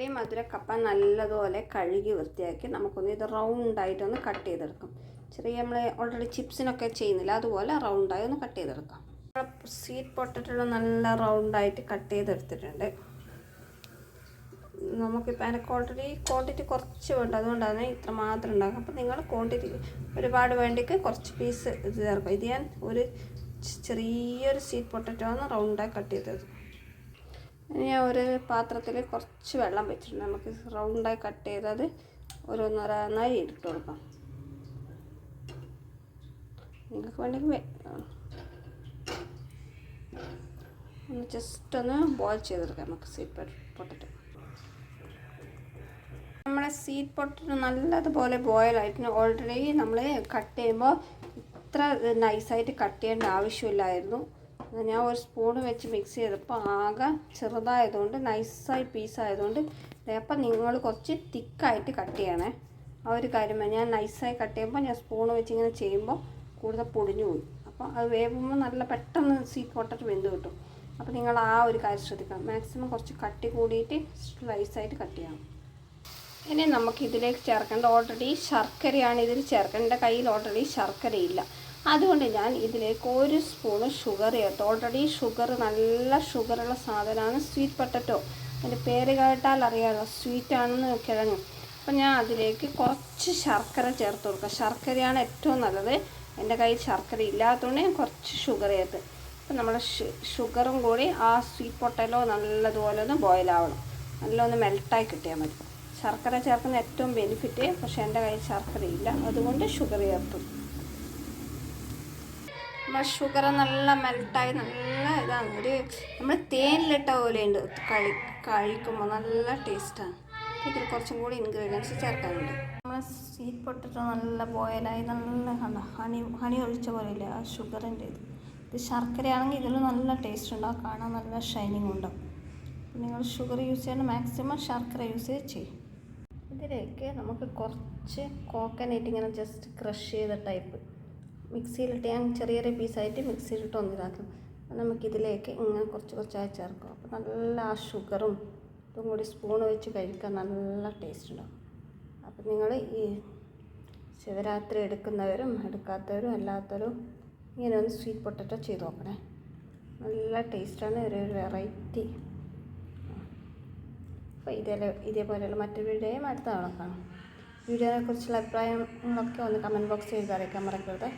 Already മധുരക്കപ്പ നല്ലതുപോലെ കഴുകി വൃത്തിയാക്കി നമുക്കൊന്ന് ഇത് റൗണ്ടായിട്ടൊന്ന് കട്ട് ചെയ്തെടുക്കാം. ചെറിയ നമ്മൾ ഓൾറെഡി ചിപ്സിനൊക്കെ ചെയ്യുന്നില്ല അതുപോലെ റൗണ്ടായി ഒന്ന് കട്ട് ചെയ്തെടുക്കാം. സ്വീറ്റ് പൊട്ടറ്റോ നല്ല റൗണ്ടായിട്ട് കട്ട് ചെയ്തെടുത്തിട്ടുണ്ട്. നമുക്കിപ്പോൾ അതിനൊക്കെ ഓൾറെഡി ക്വാണ്ടിറ്റി കുറച്ച് വേണ്ട. അതുകൊണ്ടാണ് ഇത്ര മാത്രം ഉണ്ടാക്കുക അപ്പോൾ നിങ്ങൾ ക്വാണ്ടിറ്റി ഒരുപാട് വേണ്ടിക്ക് കുറച്ച് പീസ് ഇത് ചേർക്കും. ഇത് ഞാൻ ഒരു ചെറിയൊരു സ്വീറ്റ് പൊട്ടറ്റോ ഒന്ന് റൗണ്ടായി കട്ട് ചെയ്തത് ഞാൻ ഒരു പാത്രത്തിൽ കുറച്ച് വെള്ളം വെച്ചിട്ടുണ്ട്. നമുക്ക് റൗണ്ടായി കട്ട് ചെയ്തത് ഓരോന്നോരോന്നായി ഇട്ട് കൊടുക്കാം. നിങ്ങൾക്ക് വേണമെങ്കിൽ ഒന്ന് ജസ്റ്റ് ഒന്ന് ബോയിൽ ചെയ്തെടുക്കാം. നമുക്ക് സീറ്റ് പൊട്ടറ്റോ നമ്മുടെ സീറ്റ് പൊട്ടറ്റോ നല്ലതുപോലെ ബോയിൽ ആയിട്ട് ഓൾറെഡി നമ്മൾ കട്ട് ചെയ്യുമ്പോൾ ഇത്ര നൈസായിട്ട് കട്ട് ചെയ്യേണ്ട ആവശ്യമില്ലായിരുന്നു. ഞാൻ ഒരു സ്പൂൺ വെച്ച് മിക്സ് ചെയ്തപ്പോൾ ആകെ ചെറുതായതുകൊണ്ട് നൈസായി പീസായതുകൊണ്ട് അപ്പം നിങ്ങൾ കുറച്ച് തിക്കായിട്ട് കട്ട് ചെയ്യണേ. ആ ഒരു കാര്യമാണ് ഞാൻ നൈസായി കട്ട് ചെയ്യുമ്പോൾ ഞാൻ സ്പൂൺ വെച്ച് ഇങ്ങനെ ചെയ്യുമ്പോൾ കൂടുതൽ പൊടിഞ്ഞു പോയി അപ്പോൾ അത് വേവുമ്പോൾ നല്ല പെട്ടെന്ന് സീ പൊട്ടറ്റ് വെന്ത് കിട്ടും. അപ്പോൾ നിങ്ങൾ ആ ഒരു കാര്യം ശ്രദ്ധിക്കണം. മാക്സിമം കുറച്ച് കട്ടി കൂടിയിട്ട് സ്ലൈസായിട്ട് കട്ട് ചെയ്യണം. ഇനി നമുക്ക് ഇതിലേക്ക് ചേർക്കേണ്ട ഓൾറെഡി ശർക്കരയാണ് ഇതിൽ ചേർക്കേണ്ട കയ്യിൽ ഓൾറെഡി ശർക്കരയില്ല. അതുകൊണ്ട് ഞാൻ ഇതിലേക്ക് ഒരു സ്പൂണ് ഷുഗർ ചേർത്ത്. ഓൾറെഡി ഷുഗർ നല്ല ഷുഗറുള്ള സാധനമാണ് സ്വീറ്റ് പൊട്ടറ്റോ അതിന്റെ പേര് കേട്ടാൽ അറിയാമല്ലോ സ്വീറ്റ് ആണെന്ന് കിഴങ്ങ്. അപ്പം ഞാൻ അതിലേക്ക് കുറച്ച് ശർക്കര ചേർത്ത് കൊടുക്കുക ശർക്കരയാണ് ഏറ്റവും നല്ലത്. എന്റെ കയ്യിൽ ശർക്കര ഇല്ലാത്തതുകൊണ്ട് ഞാൻ കുറച്ച് ഷുഗർ ചേർത്ത്. അപ്പം നമ്മുടെ ഷുഗറും കൂടി ആ സ്വീറ്റ് പൊട്ടലോ നല്ലതുപോലെ ഒന്ന് ബോയിലാവണം നല്ലൊന്ന് മെൽട്ടായി കിട്ടിയാൽ മതി. ശർക്കര ചേർക്കുന്ന ഏറ്റവും ബെനിഫിറ്റ് പക്ഷേ എന്റെ കയ്യിൽ ശർക്കര ഇല്ല. അതുകൊണ്ട് ഷുഗർ ചേർത്തു. നമ്മൾ ഷുഗർ നല്ല മെൽട്ടായി നല്ല ഇതാണ്. ഒരു നമ്മൾ തേനിലിട്ട പോലെയുണ്ട്. കഴി കഴിക്കുമ്പോൾ നല്ല ടേസ്റ്റാണ് ഇതിൽ കുറച്ചും കൂടി ഇൻഗ്രീഡിയൻസ് ചേർക്കാനുണ്ട്. നമ്മൾ സ്വീറ്റ് പൊട്ടറ്റോ നല്ല ബോയിലായി നല്ല കണ്ട ഹണി ഹണി ഒഴിച്ച പോലെയില്ലേ ആ ഷുഗറിന്റെ ഇത്. ഇത് ശർക്കരയാണെങ്കിൽ ഇതിൽ നല്ല ടേസ്റ്റ് ഉണ്ടാവും കാണാൻ നല്ല ഷൈനിങ് ഉണ്ടാവും നിങ്ങൾ ഷുഗർ യൂസ് ചെയ്യണം. മാക്സിമം ശർക്കര യൂസ് ചെയ്ത് ചെയ്യും. ഇതിലേക്ക് നമുക്ക് കുറച്ച് കോക്കനട്ട് ഇങ്ങനെ ജസ്റ്റ് ക്രഷ് ചെയ്ത ടൈപ്പ് മിക്സിയിലിട്ട് ഞാൻ ചെറിയ ചെറിയ പീസായിട്ട് മിക്സിയിലിട്ട് ഒന്നിതാക്കും. അപ്പം നമുക്കിതിലേക്ക് ഇങ്ങനെ കുറച്ച് കുറച്ചായി ചേർക്കും. അപ്പോൾ നല്ല ആ ഷുഗറും ഇതും കൂടി സ്പൂൺ വെച്ച് കഴിക്കാൻ നല്ല ടേസ്റ്റ് ഉണ്ടാവും അപ്പം നിങ്ങൾ ഈ ശിവരാത്രി എടുക്കുന്നവരും എടുക്കാത്തവരും അല്ലാത്തവരും ഇങ്ങനെ ഒന്ന് സ്വീറ്റ് പൊട്ടറ്റോ ചെയ്ത് നോക്കണേ. നല്ല ടേസ്റ്റാണ് ഒരു വെറൈറ്റി. അപ്പോൾ ഇതേ ഇതേപോലെയുള്ള മറ്റൊരു വീഡിയോയും അടുത്ത തവണ കാണാം. വീഡിയോനെ കുറിച്ചുള്ള അഭിപ്രായങ്ങളൊക്കെ ഒന്ന് കമന്റ് ബോക്സിൽ എഴുതാറിയിക്കാൻ മറക്കരുത്.